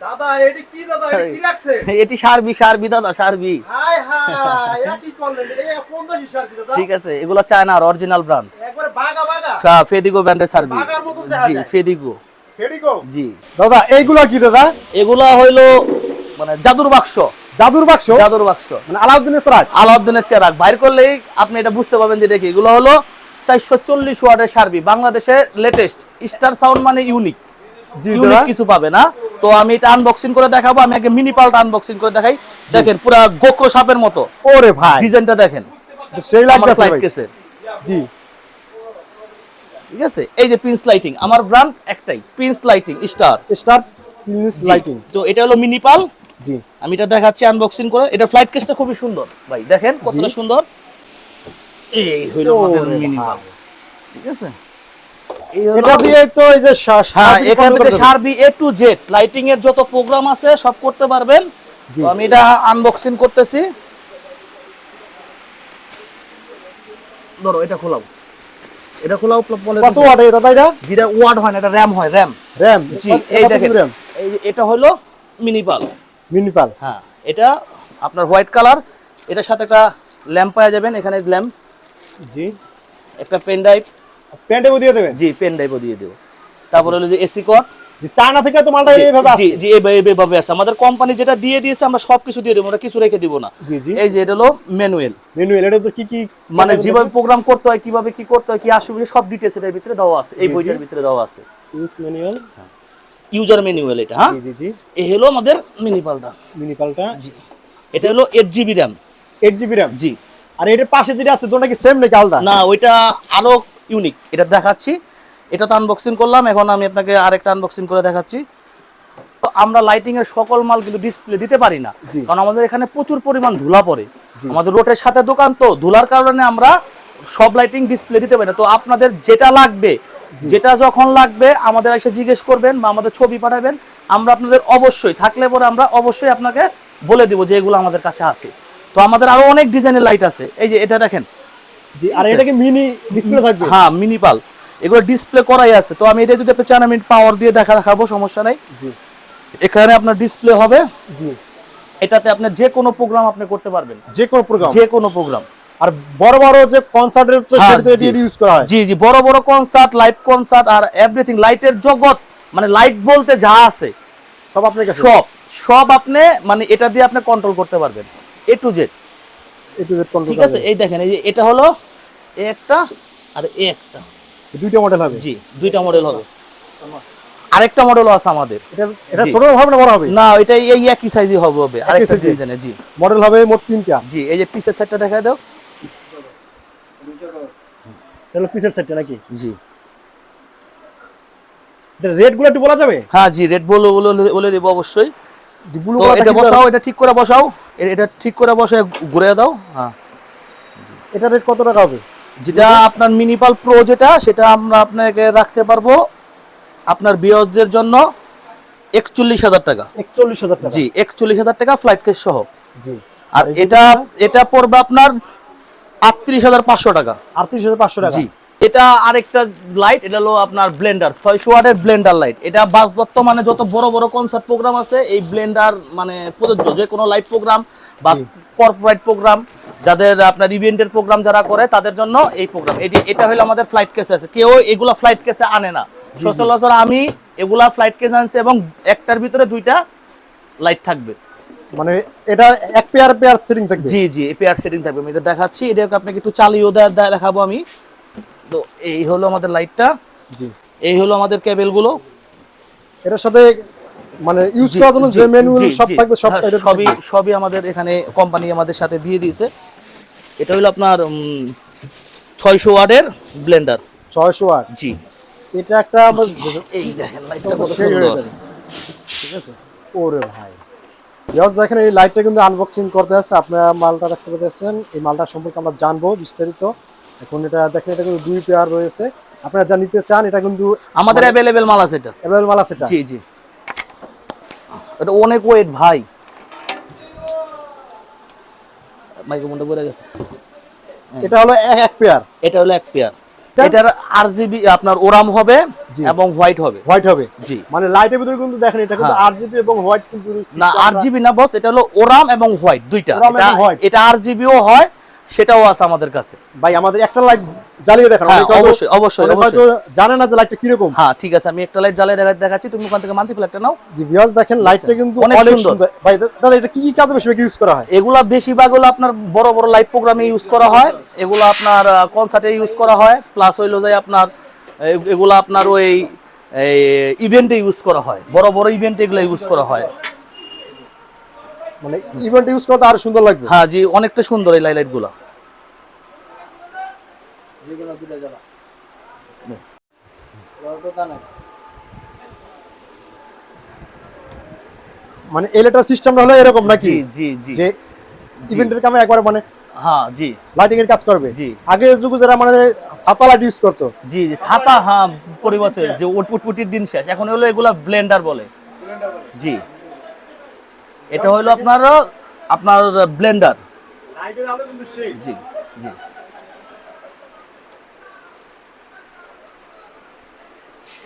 দাদা এটি কি দাদা? এটি কি রাখছে এটি সারবি সারবি দাদা সারবি। হাই হাই এটা করলেন। এই কোন দেশি সার দাদা? ঠিক আছে এগুলো চায়নার অরিজিনাল ব্র্যান্ড একবারে বাগা বাগা ফেদিগো ব্র্যান্ডের সারবি। বাগার মতন দেখা জি। ফেদিগো। জি। দাদা এইগুলা কি দাদা? এগুলা হইল মানে জাদুর বাক্স। জাদুর বাক্স? জাদুর বাক্স। মানে আলাউদ্দিনের চরাক আলাউদ্দিনের চেরাক বাইর করলেই আপনি এটা বুঝতে পারবেন যে দেখি এগুলো হলো চারশো চল্লিশ ওয়ার্ডের সার্বি বাংলাদেশের লেটেস্ট স্টার সাউন্ড মানে ইউনিক ইউনিক কিছু পাবে না। তো আমি এটা আনবক্সিং করে দেখাবো আমি আগে মিনি পাল্টা আনবক্সিং করে দেখাই। দেখেন পুরা গোক্র সাপের মতো। ওরে ভাই। ডিজাইনটা দেখেন। সেই লাগতেছে ভাই। জি। ঠিক আছে? এই যে পিন্স লাইটিং আমার ব্র্যান্ড একটাই pins lighting star star পিনিস lighting তো এটা হলো মিনি পাল। জি। আমি এটা দেখাচ্ছি আনবক্সিং করে। এটা ফ্লাইট কেসটা খুবই সুন্দর ভাই। দেখেন কতটা সুন্দর। এই হইল আমাদের মিনি পাল। ঠিক আছে? এটা দিয়ে তো এই যে হ্যাঁ এখান থেকে সারবি এ টু জেড লাইটিং এর যত প্রোগ্রাম আছে সব করতে পারবেন। তো আমি এটা আনবক্সিং করতেছি। ধরো এটা খোলাও। এটা খোলাও কত ওয়াট দাদা এটা যেটা ওয়ার্ড হয় না এটা র্যাম হয় র্যাম র্যাম জি এই দেখেন। এই এটা হলো মিনি পাল মিনিপাল হ্যাঁ এটা আপনার হোয়াইট কালার এটার সাথে একটা ল্যাম্প পাওয়া যাবেন এখানে ল্যাম্প জি। একটা পেন ড্রাইভ প্যান্টে দিয়ে দেবেন? জি পেন ড্রাইভও দিয়ে দেবো। তারপর হলো যে এসি কট। চায়না থেকে তো মালটা এইভাবে জি এইভাবে আসছে। আমাদের কোম্পানি যেটা দিয়ে দিয়েছে আমরা সবকিছু দিয়ে দেবো আমরা কিছু রেখে দিব না। জি জি। এই যে এটা হলো ম্যানুয়াল মেনুয়াল এটা তো কি কি মানে যেভাবে প্রোগ্রাম করতে হয় কীভাবে কি করতে হয় কি আসবে সব ভিতরে দেওয়া আছে। এই। বইটার ভিতরে দেওয়া আছে। ইউজ ম্যানুয়াল ইউজার ম্যানুয়াল এটা হ্যাঁ? জি জি এই হলো আমাদের মিনি পালটা মিনিপালটা জি। এটা হলো eight GB RAM eight GB RAM জি। আর এটার পাশে যেটা আছে দুটো কি সেম নাকি আলাদা? না ওইটা আরও ইউনিক। এটা দেখাচ্ছি। এটা তো আনবক্সিং করলাম এখন আমি আপনাকে আরেকটা আনবক্সিং করে দেখাচ্ছি। তো আমরা লাইটিং এর সকল মাল কিন্তু ডিসপ্লে দিতে পারি না। কারণ আমাদের এখানে প্রচুর পরিমাণ ধুলা পড়ে। আমাদের রোডের সাথে দোকান তো ধুলার কারণে আমরা সব লাইটিং ডিসপ্লে দিতে পারি না। তো আপনাদের যেটা লাগবে যেটা যখন লাগবে আমাদের এসে জিজ্ঞেস করবেন বা আমাদের ছবি পাঠাবেন। আমরা আপনাদের অবশ্যই থাকলে পরে আমরা অবশ্যই আপনাকে বলে দিব যে এগুলো আমাদের কাছে আছে। তো আমাদের আরও অনেক ডিজাইনের লাইট আছে। এই যে এটা দেখেন জি আর এটা কি মিনি ডিসপ্লে থাকবে? হ্যাঁ মিনি পাল এগুলো ডিসপ্লে করাই আছে। তো আমি এটা যদি আপনি চান আমি পাওয়ার দিয়ে দেখা দেখাবো সমস্যা নাই। জি। এখানে আপনার ডিসপ্লে হবে। জি। এটাতে আপনি যে কোনো প্রোগ্রাম আপনি করতে পারবেন। যে কোনো প্রোগ্রাম যে কোনো প্রোগ্রাম আর বড় বড় যে কনসার্টের তো হ্যাঁ। এটা ইউজ করা হয়? জি জি। বড় বড় কনসার্ট লাইভ কনসার্ট আর এভরিথিং লাইটের জগৎ মানে লাইট বলতে যা আছে। সব আপনার সব। সব আপনি মানে এটা দিয়ে আপনি কন্ট্রোল করতে পারবেন। A to Z A to Z control ঠিক আছে এই দেখেন এই যে এটা হলো একটা আর এ একটা। দুইটা মডেল হবে। জি দুইটা মডেল হবে। আরেকটা মডেলও আছে আমাদের। এটা এটা ছোট হবে না বড় হবে? না এটা এই একই সাইজই হবে হবে। আরেকটা? ডিজাইনে জি। মডেল হবে মোট তিনটা। জি এই যে পিসের সেটটা দেখা দাও। এটা পিসের সেটটা নাকি? জি। রেটগুলো একটু বলা যাবে? হ্যাঁ জি রেড বলে বলে বলে দেবো অবশ্যই। তো এটা বসাও এটা ঠিক করে বসাও। এটা ঠিক করে বসে ঘুরে দাও। হ্যাঁ। এটা রেট কত টাকা হবে? যেটা আপনার মিনিপাল প্রো যেটা সেটা আমরা আপনাকে রাখতে পারব আপনার বিয়সদের জন্য একচল্লিশ হাজার টাকা। একচল্লিশ হাজার টাকা। জি একচল্লিশ হাজার টাকা ফ্লাইট কেস সহ। জি। আর এটা এটা পড়বে আপনার আটত্রিশ হাজার পাঁচশো টাকা। আটত্রিশ হাজার পাঁচশো টাকা। জি। এটা আরেকটা লাইট এটা হলো আপনার ব্লেন্ডার ছয়শো ওয়াটের ব্লেন্ডার লাইট এটা বর্তমানে যত বড় বড় কনসার্ট প্রোগ্রাম আছে এই ব্লেন্ডার মানে প্রযোজ্য। যে কোনো লাইভ প্রোগ্রাম বা। কর্পোরেট প্রোগ্রাম যাদের আপনার ইভেন্টের প্রোগ্রাম যারা করে তাদের জন্য এই প্রোগ্রাম এটি এটা হলো আমাদের ফ্লাইট কেসে আছে। কেউ এগুলা ফ্লাইট কেসে আনে না। সচরাচর আমি এগুলা ফ্লাইট কেসে আনছি এবং একটার ভিতরে দুইটা লাইট থাকবে। মানে এটা এক পেয়ার পেয়ার সেটিং থাকবে? জি জি পেয়ার সেটিং থাকবে। আমি এটা দেখাচ্ছি। এটা আপনাকে একটু চালিয়েও দেখাবো আমি। তো এই হলো আমাদের লাইটটা জি। এই হলো আমাদের কেবেলগুলো এটার সাথে মানে ইউজ করার জন্য যে ম্যানুয়াল সব থাকবে সব হ্যাঁ, সবই সবই আমাদের এখানে কোম্পানি আমাদের সাথে দিয়ে দিয়েছে। এটা হলো আপনার ছয়শো ওয়ার্ডের ব্লেন্ডার 600 ওয়াট। জি। এটা একটা এই দেখেন লাইটটা কত সুন্দর। ঠিক আছে? ওরে ভাই। ইয়াস দেখেন এই লাইটটা কিন্তু আনবক্সিং করতে আছে। আপনারা মালটা দেখতে পাচ্ছেন। এই মালটা সম্পর্কে আমরা জানব বিস্তারিত। এখন এটা দেখেন এটা কিন্তু দুই পেয়ার রয়েছে। আপনারা যা নিতে চান এটা কিন্তু আমাদের অ্যাভেলেবেল মাল আছে এটা। অ্যাভেলেবল মাল আছে এটা। জি জি। এটা অনেক ওয়েট ভাই। মাইক্রোফোনটা পড়ে গেছে। এটা হলো এক এক পেয়ার এটা হলো এক পেয়ার এটার আর জিবি আপনার ওরাম হবে। এবং হোয়াইট হবে। হোয়াইট হবে। জি। মানে লাইটের ভিতরে কিন্তু দেখেন এটা কিন্তু হ্যাঁ। আট জিবি এবং হোয়াইট কিন্তু না আর জিবি না বস এটা হলো ওরাম এবং হোয়াইট দুইটা। এটা- white। এটা আর জিবিও হয় সেটাও আছে আমাদের কাছে। ভাই আমাদের একটা লাইট জ্বালিয়ে দেখান হ্যাঁ, অবশ্যই, অবশ্যই, জানে না যে লাইটটা কীরকম। হ্যাঁ ঠিক আছে আমি একটা লাইট জ্বালিয়ে দেখা দেখাচ্ছি তুমি ওখান থেকে মাল্টিপ্ল একটা নাও। জি ভিউয়ার্স দেখেন লাইটটা কিন্তু অনেক সুন্দর। ভাই দাদা এটা কি কি কাজে বেশি ইউজ করা হয়? এগুলা বেশিরভাগ হলো আপনার বড় বড় লাইভ প্রোগ্রামে ইউজ করা হয়। এগুলো আপনার কনসার্টে ইউজ করা হয়। প্লাস হইল যে আপনার এগুলো আপনার ওই ইভেন্টে ইউজ করা হয়। বড় বড় ইভেন্টে এগুলো ইউজ করা হয়। মানে ইভেন্ট ইউজ করতে আরও সুন্দর লাগবে। হ্যাঁ জি অনেকটা সুন্দর এই লাইটগুলা। মানে এলেটার সিস্টেমটা হলো এরকম নাকি? জি জি যে ইভেন্টের কামে একবার মানে হ্যাঁ জি। লাইটিং এর কাজ করবে। জি। আগে যুগে যারা মানে ছাতা লাইট ইউজ করতো। জি জি ছাতা হ্যাঁ পরিবর্তে যে উটপুটির দিন শেষ। এখন হলো এগুলা ব্লেন্ডার বলে। জি। এটা হলো আপনার আপনার ব্লেন্ডার জি জি।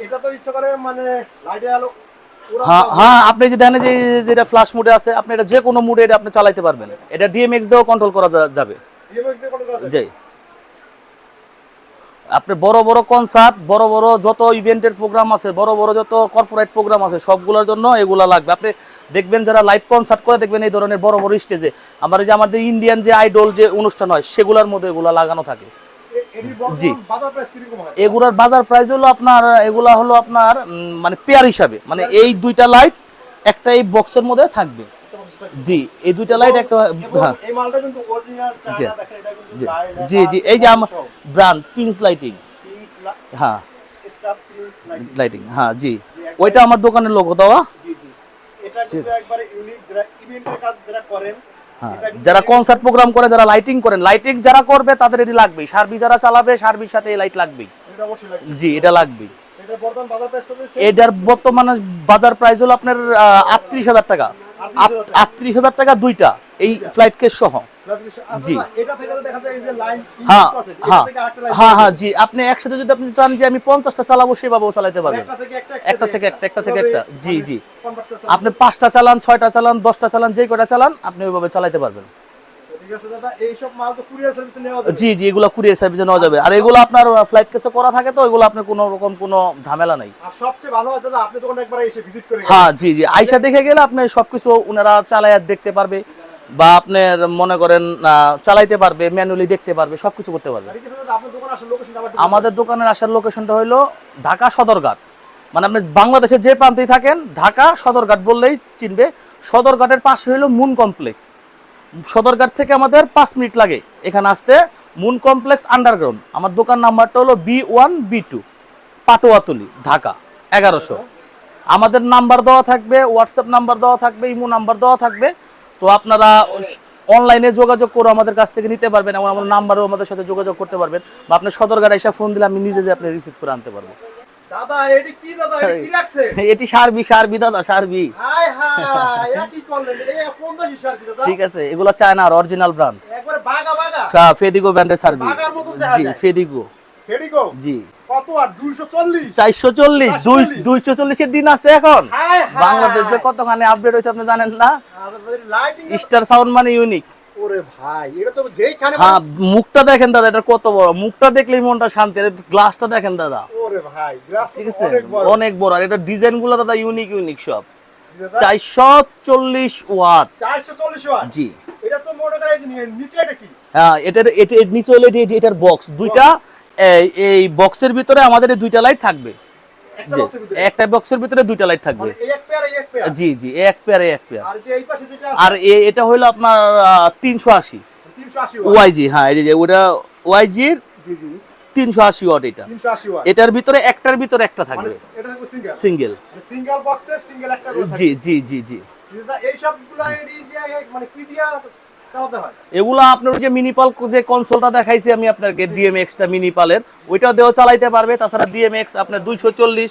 এটা তো ইচ্ছা করে মানে লাইটের আলো হ্যাঁ হ্যাঁ আপনি যে দেখেন যে যেটা ফ্ল্যাশ মুডে আছে আপনি এটা যে কোনো মুডে এটা আপনি চালাতে পারবেন। এটা ডিএমএক্স দিয়েও কন্ট্রোল করা যাবে। জি। আপনি বড় বড় কনসার্ট বড় বড় যত ইভেন্টের প্রোগ্রাম আছে বড় বড় যত কর্পোরেট প্রোগ্রাম আছে সবগুলোর জন্য এগুলা লাগবে। আপনি দেখবেন যারা লাইভ কনসার্ট করে দেখবেন এই ধরনের বড় বড় স্টেজে আমার যে আমাদের ইন্ডিয়ান যে আইডল যে অনুষ্ঠান হয়, সেগুলোর মধ্যে এগুলো লাগানো থাকে জি। এগুলার বাজার প্রাইস হলো আপনার এগুলা হলো আপনার মানে পেয়ার হিসাবে মানে এই দুইটা লাইট একটা এই বক্সের মধ্যে থাকবে জি এই দুইটা লাইট একটা হ্যাঁ জি। জি এই যে আমার ব্র্যান্ড পিন্স লাইটিং হ্যাঁ লাইট হ্যাঁ জি ওইটা আমার দোকানের লোগো দেওয়া জি জি এটা কিন্তু একবারে ইউনিক যারা করেন হ্যাঁ যারা কনসার্ট প্রোগ্রাম করে যারা লাইটিং করেন লাইটিং যারা করবে তাদের এটি লাগবেই। সার্বি যারা চালাবে সার্বির সাথে এই লাইট লাগবেই। লাগবে। জি এটা লাগবেই। এটার বর্তমানে বাজার প্রাইস হলো আপনার আটত্রিশ হাজার টাকা। আটত্রিশ হাজার টাকা দুইটা, এই ফ্লাইট কেস সহ। জি। হ্যাঁ হ্যাঁ হ্যাঁ হ্যাঁ জি। আপনি একসাথে যদি আপনি চান যে আমি পঞ্চাশটা চালাবো, সেভাবেও চালাতে পারবেন। একটা থেকে একটা একটা থেকে একটা। জি জি। আপনি পাঁচটা চালান, ছয়টা চালান, দশটা চালান, যে কটা চালান, আপনি ওইভাবে চালাইতে পারবেন। ঠিক আছে দাদা? এই সব মাল তো কুরিয়ার সার্ভিসে নেওয়া যাবে। জি জি এগুলো কুরিয়ার সার্ভিসে নেওয়া যাবে। আর এগুলো আপনার ফ্লাইট কেসে করা থাকে তো এগুলো আপনার কোনো রকম কোনো ঝামেলা নাই। আর সবচেয়ে ভালো হয় দাদা আপনি তখন একবার এসে ভিজিট করে হ্যাঁ জি জি। আইসা দেখে গেলে আপনি সবকিছু ওনারা চালায় দেখতে পারবে বা আপনার মনে করেন চালাইতে পারবে ম্যানুয়ালি দেখতে পারবে সবকিছু করতে পারবে। আমাদের দোকানের আসার লোকেশনটা হলো ঢাকা সদরঘাট। মানে আপনি বাংলাদেশের যে প্রান্তেই থাকেন ঢাকা সদরঘাট বললেই চিনবে। সদরঘাটের পাশে হলো মুন কমপ্লেক্স সদরঘাট থেকে আমাদের পাঁচ মিনিট লাগে। এখানে আসতে মুন কমপ্লেক্স আন্ডারগ্রাউন্ড। আমার দোকান নাম্বারটা হলো B one, B two, Patuatuli, Dhaka, এগারোশো। আমাদের নাম্বার দেওয়া থাকবে, হোয়াটসঅ্যাপ নাম্বার দেওয়া থাকবে, ইমো নাম্বার দেওয়া থাকবে। তো আপনারা অনলাইনে যোগাযোগ করে আমাদের কাছ থেকে নিতে পারবেন এবং আমার নাম্বারও আমাদের সাথে যোগাযোগ করতে পারবেন। বা আপনি সদরঘাট এসে ফোন দিলে আমি নিজে যে আপনি রিসিভ করে আনতে পারব। দাদা এটি কি দাদা? এটি কি রাখছে এটি সারবি সারবি দাদা সারবি। হাই হাই এটা কি করলেন। এই কোন দেশি সার কি দাদা? ঠিক আছে এগুলো চায়নার অরিজিনাল ব্র্যান্ড একবারে বাগা বাগা ফেদিগো ব্র্যান্ডের সারবি। বাগার মতো দেখা জি যায়। ফেদিগো। জি। কত আর 240 চারশো চল্লিশ দুই 440 দুইশো চল্লিশের দিন আছে এখন। বাংলাদেশ যে কতখানি আপডেট হয়েছে আপনি জানেন না? লাইটিং স্টার সাউন্ড মানে ইউনিক ওরে ভাই এটা তো যেইখানে হ্যাঁ মুখটা দেখেন দাদা এটা কত বড়। মুখটা দেখলেই মনটা শান্তি আর গ্লাসটা দেখেন দাদা। ওরে ভাই গ্লাস ঠিক আছে? অনেক বড়। আর এটা ডিজাইনগুলো দাদা ইউনিক ইউনিক সব। দাদা, চারশো চল্লিশ ওয়াট। 440 ওয়াট? জি। এটা তো মনে করে নিচে এটা কি? হ্যাঁ এটার এটা নিচে হলে এটি- এটার বক্স দুইটা এই- বক্সের ভিতরে আমাদের এই দুইটা লাইট থাকবে। একটা বক্সের ভিতরে? দুইটা লাইট থাকবে। মানে জি জি এক পেয়ার এক পেয়ার আর এটা হলো আপনার তিনশো আশি। 380 ওয়াট। ওয়াইজি হ্যাঁ এই যে ওটা ওয়াইজির তিনশো আশি ওয়াট এটা। এটার ভিতরে একটার ভিতরে একটা মানে থাকবে। সিঙ্গেল সিঙ্গেল মানে সিঙ্গেল জি জি জি জি। দিয়ে দিয়া এগুলো আপনার যে মিনিপাল যে কনসোলটা দেখাইছি আমি আপনাকে ডিএমএক্সটা মিনিপালের ওইটা দিয়েও চালাইতে পারবে। তাছাড়া ডিএমএক্স আপনার দুইশো চল্লিশ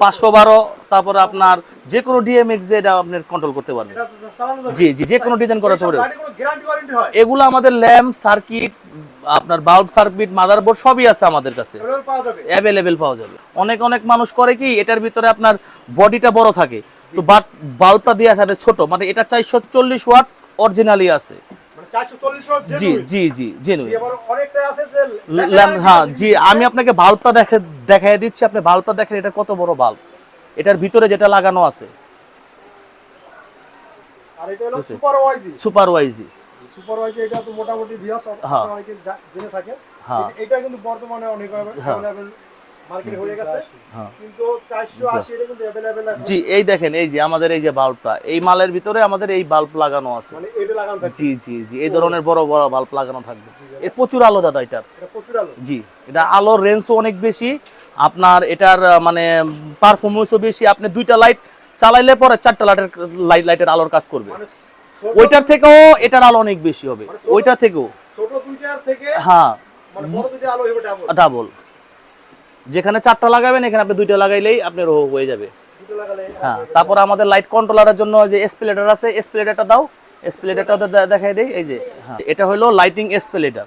পাঁচশো বারো তারপরে আপনার যে কোনো ডিএমএক্স দিয়ে এটা আপনার কন্ট্রোল করতে পারবে। এটা চালানো যাবে। জি জি যে কোনো ডিজাইন করাতে পারবে। গাড়ি কোনো গ্যারান্টি ওয়ারেন্টি হয়। এগুলো আমাদের ল্যাম্প সার্কিট আপনার বাল্ব সার্কিট মাদারবোর্ড সবই আছে আমাদের কাছে। অ্যাভেলেবেল পাওয়া যাবে। অনেক অনেক মানুষ করে কি এটার ভিতরে আপনার বডিটা বড় থাকে। তো বাট বাল্বটা দেওয়া থাকে ছোট মানে এটা চারশো চল্লিশ ওয়াট অরিজিনালি আছে। 440 ওয়াট জি জি জি জেনুইন হ্যাঁ জি আমি আপনাকে বাল্বটা দেখে দেখাই দিচ্ছি আপনি বাল্বটা দেখেন এটা কত বড় বাল্ব। এটার ভিতরে যেটা লাগানো আছে। সুপার ওয়াইজি সুপার ওয়াইজি এটা তো মোটামুটি ভিউয়ার্স। অনেকে জেনে থাকে। এটা কিন্তু বর্তমানে অনেক হয়ে গেছে। হ্যাঁ। কিন্তু 480 এটা কিন্তু অ্যাভেলেবল জি এই দেখেন এই যে আমাদের এই যে বাল্বটা এই মালের ভিতরে আমাদের এই বাল্ব লাগানো আছে। মানে এটা লাগানো থাকে জি জি জি এই ধরনের বড় বড় বাল্ব লাগানো থাকবে। এর প্রচুর আলো দাদা এটার। এটা প্রচুর আলো। জি এটা আলোর রেঞ্জও অনেক বেশি। আপনার এটার মানে পারফরমেন্সও বেশি। আপনি দুইটা লাইট চালাইলে পরে চারটা লাইটের লাইট লাইটের আলোর কাজ করবে। মানে ওইটার থেকেও এটার আলো অনেক বেশি হবে। ওইটার থেকেও। ছোট দুইটার থেকে হ্যাঁ। মানে বড় দুইটা আলো হবে ডাবল ডাবল যেখানে চারটা লাগাবেন এখানে আপনি দুইটা লাগাইলেই আপনি ও হয়ে যাবে। হ্যাঁ তারপর আমাদের লাইট কন্ট্রোলারের জন্য যে এসপ্লেটার আছে এসপ্লেটারটা দাও। এসপ্লেটারটা দেখাই দেই এই যে হ্যাঁ। এটা হলো লাইটিং এসপ্লেটার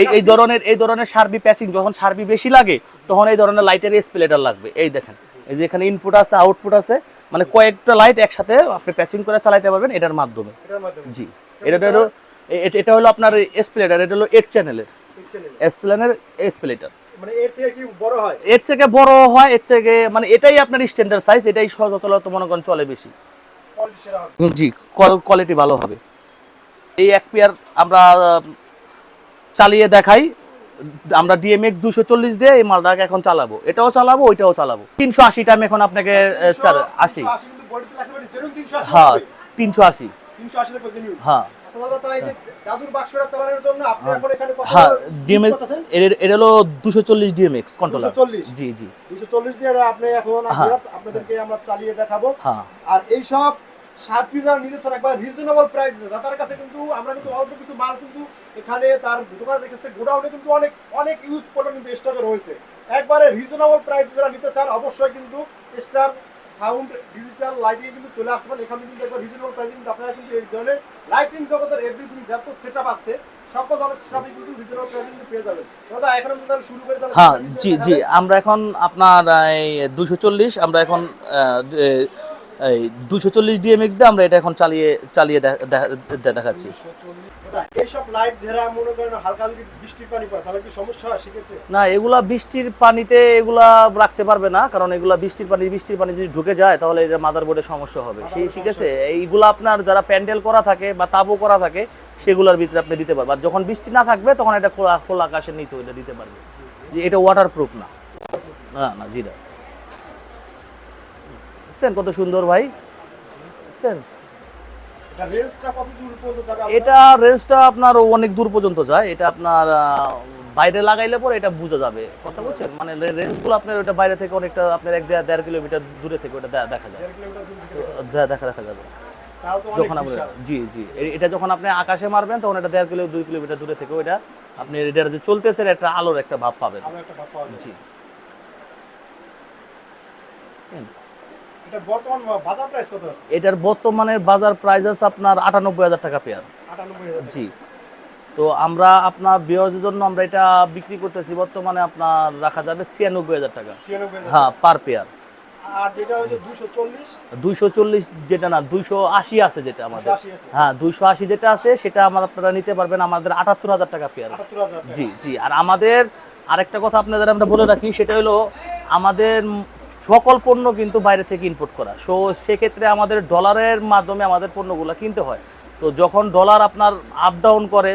এই এই ধরনের এই ধরনের সার্বি প্যাচিং যখন সার্বি বেশি লাগে তখন এই ধরনের লাইটের এসপ্লেটার লাগবে। এই দেখেন এই যে এখানে ইনপুট আছে আউটপুট আছে মানে কয়েকটা লাইট একসাথে আপনি প্যাচিং করে চালাতে পারবেন এটার মাধ্যমে। জি এটা হলো এটা হলো আপনার এসপ্লেটার এটা হলো এইট চ্যানেলের চ্যানেল এসপ্লেনের এসপ্লেটার এর থেকে বড় হয়? এর থেকে বড় হয় এর থেকে মানে এটাই আপনার স্ট্যান্ডার্ড সাইজ এটাই সচরাচর মনে করেন চলে বেশি। জি কোয়ালিটি ভালো হবে। এই এক পেয়ার আমরা চালিয়ে দেখাই। আমরা ডিএমএক্স দুশো চল্লিশ দিয়ে এই মালটাকে এখন চালাবো। এটাও চালাবো ওইটাও চালাবো। তিনশো আশি টাইম এখন আপনাকে আশি 380 কিন্তু বডিতে লাগবে মানে জেনুইন 380 হ্যাঁ তিনশো আশি। 380 হ্যাঁ। এখন এখানে হ্যাঁ ডিএমএক্স এটা হলো দুশো চল্লিশ ডিএমএক্স কন্ট্রোলার 240 জি জি। 240 দিয়ে আপনি এখন আপনাদেরকে আমরা চালিয়ে দেখাবো। আর এই সব সাত পিজার নিতে চান একবার রিজনেবল প্রাইস তার কাছে কিন্তু আমরা কিন্তু অল্প কিছু মাল কিন্তু এখানে তার দোকানে রেখেছে গোডাউনে কিন্তু অনেক অনেক ইউজ পণ্য কিন্তু স্টকে রয়েছে। একবারে রিজনেবল প্রাইস যারা নিতে চান অবশ্যই কিন্তু স্টার সাউন্ড ডিজিটাল লাইটিং কিন্তু চলে আসতে পারেন এখানে কিন্তু একবার রিজনেবল প্রাইস কিন্তু আপনারা কিন্তু এই ধরনের লাইটিং জগতের এভরিথিং যত সেটআপ আছে সকল ধরনের সেটআপই কিন্তু রিজনেবল প্রাইস কিন্তু পেয়ে যাবেন। দাদা এখন আমরা শুরু করে তাহলে হ্যাঁ জি জি আমরা এখন আপনার এই দুশো চল্লিশ আমরা এখন এই দুশো চল্লিশ ডিএমএক্স দিয়ে আমরা এটা এখন চালিয়ে চালিয়ে দেখাচ্ছি। এইসব লাইট যারা মনে করেন হালকা যদি বৃষ্টির পানি পড়ে তাহলে কি সমস্যা হয় সেক্ষেত্রে? না এগুলা বৃষ্টির পানিতে এগুলা রাখতে পারবে না কারণ এগুলা বৃষ্টির পানি বৃষ্টির পানি যদি ঢুকে যায় তাহলে এটা মাদারবোর্ডে সমস্যা হবে। সেই ঠিক আছে এইগুলা আপনার যারা প্যান্ডেল করা থাকে বা তাবু করা থাকে সেগুলোর ভিতরে আপনি দিতে পারবেন। আর যখন বৃষ্টি না থাকবে তখন এটা খোলা খোলা আকাশের নিচে এটা দিতে পারবে যে এটা ওয়াটার প্রুফ না। না না জি না দেখছেন কত সুন্দর ভাই? দেখছেন? এটা রেঞ্জটা আপনার? অনেক দূর পর্যন্ত যায়। এটা আপনার বাইরে লাগাইলে পরে এটা বোঝা যাবে। কথা বলছেন? মানে রেঞ্জগুলো আপনার ওটা বাইরে থেকে অনেকটা আপনার এক দেড় দেড় কিলোমিটার দূরে থেকে ওটা দেখা যায়। দেখা দেখা যাবে। যখন আপনি জি জি। এটা যখন আপনি আকাশে মারবেন তখন এটা দেড় কিলো দুই কিলোমিটার দূরে থেকে ওইটা আপনি এটা যে চলতেছে একটা আলোর একটা ভাব পাবেন। জি। এটার বর্তমানে বাজার প্রাইস আছে? আপনার আটানব্বই হাজার টাকা পেয়ার জি। তো আমরা আপনার বিয়ারের জন্য আমরা এটা বিক্রি করতেছি বর্তমানে আপনার রাখা যাবে ছিয়ানব্বই হাজার টাকা। হ্যাঁ পার পেয়ার দুইশো চল্লিশ? যেটা না দুইশো আশি আছে যেটা আমাদের। হ্যাঁ দুইশো আশি যেটা আছে সেটা আমার আপনারা নিতে পারবেন আমাদের আটাত্তর হাজার টাকা পেয়ার জি জি। আর আমাদের আরেকটা কথা আপনাদের আমরা বলে রাখি সেটা হলো আমাদের সকল পণ্য কিন্তু বাইরে থেকে ইম্পোর্ট করা। সো সেক্ষেত্রে আমাদের ডলারের মাধ্যমে আমাদের পণ্যগুলো কিনতে হয়। তো যখন ডলার আপনার আপ ডাউন করে,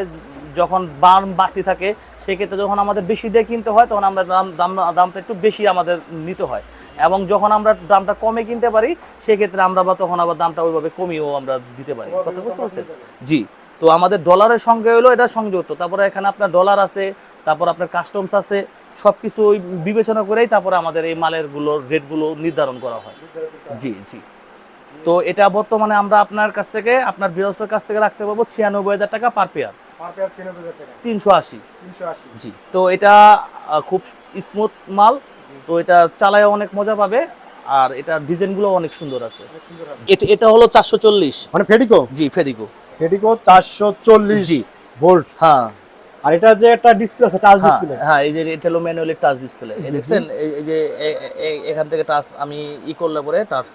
যখন বাম বাড়তি থাকে, সেক্ষেত্রে যখন আমাদের বেশি দিয়ে কিনতে হয়, তখন আমরা দাম দাম, দামটা একটু বেশি আমাদের নিতে হয়। এবং যখন আমরা দামটা কমে কিনতে পারি, সেক্ষেত্রে আমরা বা তখন আবার দামটা ওইভাবে কমিয়েও আমরা দিতে পারি। কথা বুঝতে পারছেন? জি। তো আমাদের ডলারের সঙ্গে হলো এটা সংযুক্ত। তারপরে এখানে আপনার ডলার আছে, তারপর আপনার কাস্টমস আছে সব কিছু বিবেচনা করেই তারপরে আমাদের এই মালেরগুলোর রেটগুলো নির্ধারণ করা হয়। জি জি। তো এটা বর্তমানে আমরা আপনার কাছ থেকে আপনার বিরসের কাছ থেকে রাখতে পারব ছিয়ানব্বই হাজার টাকা পার পেয়ার তিনশো আশি। জি তো এটা খুব স্মুথ মাল। তো এটা চালায় অনেক মজা পাবে। আর এটার ডিজাইনগুলো অনেক সুন্দর আছে। এটা এটা হলো চারশো চল্লিশ। মানে ফেডিকো জি ফেরিকো ফেডিকো চারশো চল্লিশ জি। ভোল্ট হ্যাঁ। আর এটা যে একটা ডিসপ্লে আছে টাচ হ্যাঁ ডিসপ্লে হ্যাঁ এই যে এটা হলো ম্যানুয়ালি টাচ ডিসপ্লে এই দেখছেন? এই যে এখান থেকে টাচ আমি ই করলে পরে টাচ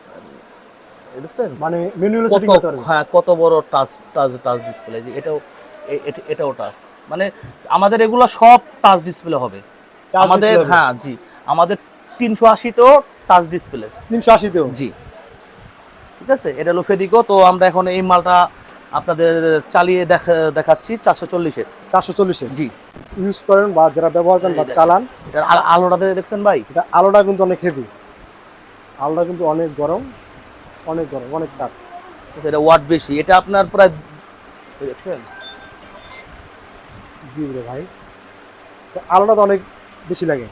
দেখছেন? মানে ম্যানুয়াল সেটিং করতে হ্যাঁ কত বড় টাচ টাচ টাচ ডিসপ্লে যে এটাও এটাও টাচ মানে আমাদের এগুলো সব টাচ ডিসপ্লে হবে। আমাদের হ্যাঁ জি। আমাদের তিনশো আশিতেও টাচ ডিসপ্লে তিনশো আশিতেও? জি। ঠিক আছে? এটা হলো ফেদিকো তো আমরা এখন এই মালটা আপনাদের চালিয়ে দেখা দেখাচ্ছি চারশো চল্লিশের। চারশো চল্লিশের। জি। ইউজ করেন বা যারা ব্যবহার করেন বা চালান আলো- আলোটা দেখছেন ভাই? এটা আলোটা কিন্তু অনেক হেভি আলোটা কিন্তু অনেক গরম অনেক গরম অনেক তাপ এটা ওয়াট বেশি। এটা আপনার প্রায় দেখছেন? দিবে ভাই। আলোটা তো অনেক বেশি লাগে।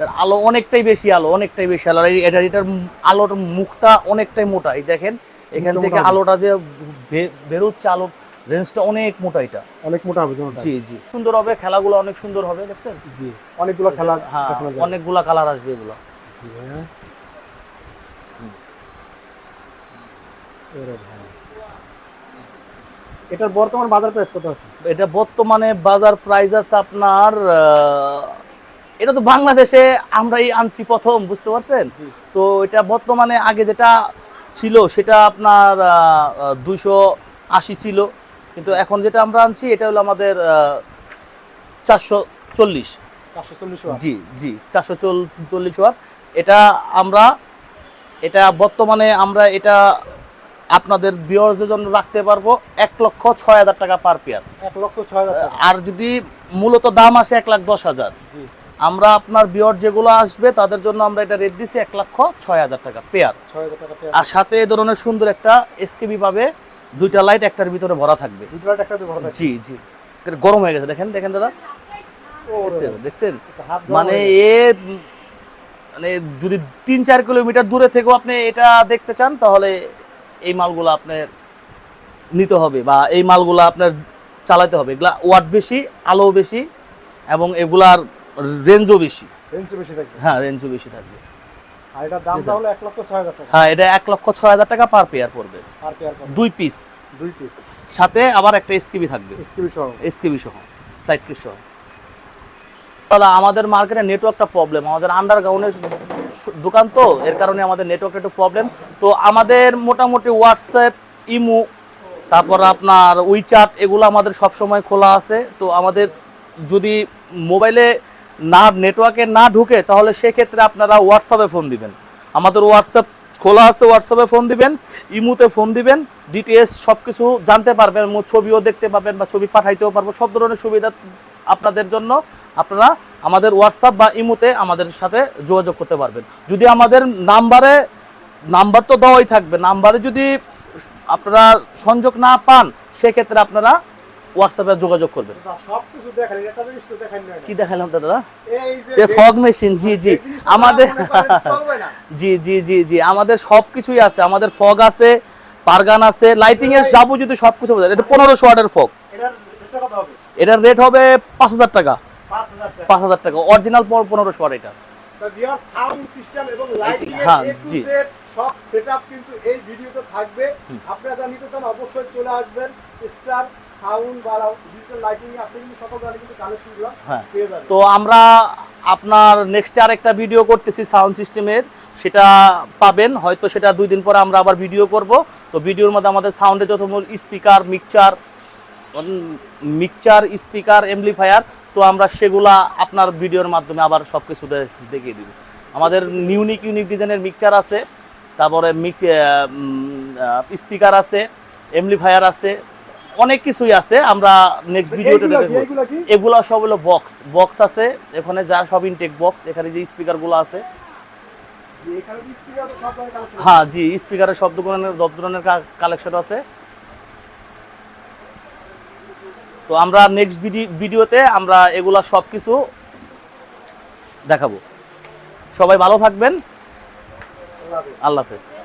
এটার আলো অনেকটাই বেশি আলো অনেকটাই বেশি আলো। এটার এটার আলোর মুখটা অনেকটাই মোটা এই দেখেন। এখান থেকে আলোটা যে বেরোচ্ছে আলোর রেঞ্জটা অনেক মোটা এটা। অনেক মোটা হবে জি জি। সুন্দর হবে খেলাগুলো অনেক সুন্দর হবে দেখছেন? জি অনেকগুলো খেলা হ্যাঁ অনেকগুলা কালার আসবে এগুলো। জি হ্যাঁ। ওরে এটার বর্তমান বাজার প্রাইস কত আছে? এটা বর্তমানে বাজার প্রাইস আছে আপনার এটা তো বাংলাদেশে আমরাই আনছি প্রথম বুঝতে পারছেন? তো এটা বর্তমানে আগে যেটা ছিল সেটা আপনার দুইশো আশি ছিল। কিন্তু এখন যেটা আমরা আনছি এটা হলো আমাদের চারশো চল্লিশ। জি জি চারশো চল্লিশ ওয়াট। এটা আমরা এটা বর্তমানে আমরা এটা আপনাদের বিয়ার্সদের জন্য রাখতে পারব এক লক্ষ ছয় হাজার টাকা পার পেয়ার এক লক্ষ ছয় হাজার আর যদি মূলত দাম আসে এক লাখ দশ হাজার। জি। আমরা আপনার বিয়র যেগুলো আসবে তাদের জন্য আমরা এটা রেট দিছি এক লক্ষ ছয় হাজার টাকা পেয়ার ছয় হাজার টাকা পেয়ে আর সাথে এ ধরনের সুন্দর একটা এসকেবি পাবে দুইটা লাইট একটার ভিতরে ভরা থাকবে। দুটো একটা ভরা জি জি। গরম হয়ে গেছে দেখেন দেখেন দাদা। দেখছেন মানে এ মানে যদি তিন চার কিলোমিটার দূরে থেকেও আপনি এটা দেখতে চান তাহলে এই মালগুলো আপনার নিতে হবে বা এই মালগুলো আপনার চালাতে হবে। এগুলা ওয়াট বেশি আলো বেশি এবং এগুলার রেঞ্জও বেশি। রেঞ্জ বেশি থাকবে? হ্যাঁ রেঞ্জও বেশি থাকবে। আর এটার দামটা হলো এক লক্ষ ছয় হাজার টাকা। হ্যাঁ এটা এক লক্ষ ছয় হাজার টাকা পার পেয়ার পড়বে। পেয়ার দুই পিস দুই পিস সাথে আবার একটা এসকিবি থাকবে। স্কিবি সহ। এসকেবি সহ ফ্লাইট ক্রিস সহ। দাদা আমাদের মার্কেটে নেটওয়ার্কটা প্রবলেম আমাদের আন্ডারগ্রাউন্ডের দোকান তো এর কারণে আমাদের নেটওয়ার্কটা একটু প্রবলেম তো আমাদের মোটামুটি হোয়াটসঅ্যাপ ইমো তারপর আপনার উইচ্যাট এগুলো আমাদের সবসময় খোলা আছে। তো আমাদের যদি মোবাইলে না নেটওয়ার্কে না ঢুকে, তাহলে সেক্ষেত্রে আপনারা হোয়াটসঅ্যাপে ফোন দিবেন। আমাদের হোয়াটসঅ্যাপ খোলা আছে হোয়াটসঅ্যাপে ফোন দিবেন, ইমুতে ফোন দিবেন ডিটেলস সব কিছু জানতে পারবেন ছবিও দেখতে পাবেন বা ছবি পাঠাইতেও পারব, সব ধরনের সুবিধা আপনাদের জন্য আপনারা আমাদের হোয়াটসঅ্যাপ বা ইমুতে আমাদের সাথে যোগাযোগ করতে পারবেন। যদি আমাদের নাম্বারে, নাম্বার তো দেওয়াই থাকবে, নাম্বারে যদি আপনারা সংযোগ না পান, সেক্ষেত্রে আপনারা হোয়াটসঅ্যাপে যোগাযোগ করবেন। কি দেখালাম দাদা? যে ফগ মেশিন জি জি। আমাদের জি জি জি জি। আমাদের সব কিছুই আছে। আমাদের ফগ আছে পারগান আছে লাইটিং এর যাবতীয় সব কিছু এটা পনেরোশো ওয়াটের ফগ এটার রেট হবে? পাঁচ হাজার টাকা। পাঁচ হাজার টাকা। অরিজিনাল পনেরোশো ওয়াট এটা। সাউন্ড সিস্টেম এবং লাইটিং এর হ্যাঁ, জি। সব সেটআপ কিন্তু এই ভিডিওতে থাকবে। আপনারা যা নিতে চান অবশ্যই চলে আসবেন। স্টার হ্যাঁ। তো আমরা আপনার নেক্সট আর একটা ভিডিও করতেছি সাউন্ড সিস্টেমের সেটা পাবেন। হয়তো সেটা দুই দিন পরে আমরা আবার ভিডিও করব। তো ভিডিওর মধ্যে আমাদের সাউন্ডে যত মূল speaker mixture mixture speaker amplifier তো আমরা সেগুলা আপনার ভিডিওর মাধ্যমে আবার সব কিছু দেখিয়ে দিব। আমাদের ইউনিক ইউনিক ডিজাইনের মিক্সচার আছে। তারপরে মিক স্পিকার আছে এমপ্লিফায়ার আছে। অনেক কিছুই আছে আমরা নেক্সট ভিডিওতে দেখব। এগুলো সব হলো বক্স বক্স আছে এখানে যা সব ইনটেক বক্স এখানে যে স্পিকারগুলো আছে। হ্যাঁ জি স্পিকারের সব ধরনের সব ধরনের কালেকশন আছে। তো আমরা নেক্সট ভিডিওতে আমরা এগুলা সব কিছু দেখাবো। সবাই ভালো থাকবেন। আল্লাহ আল্লাহ হাফেজ।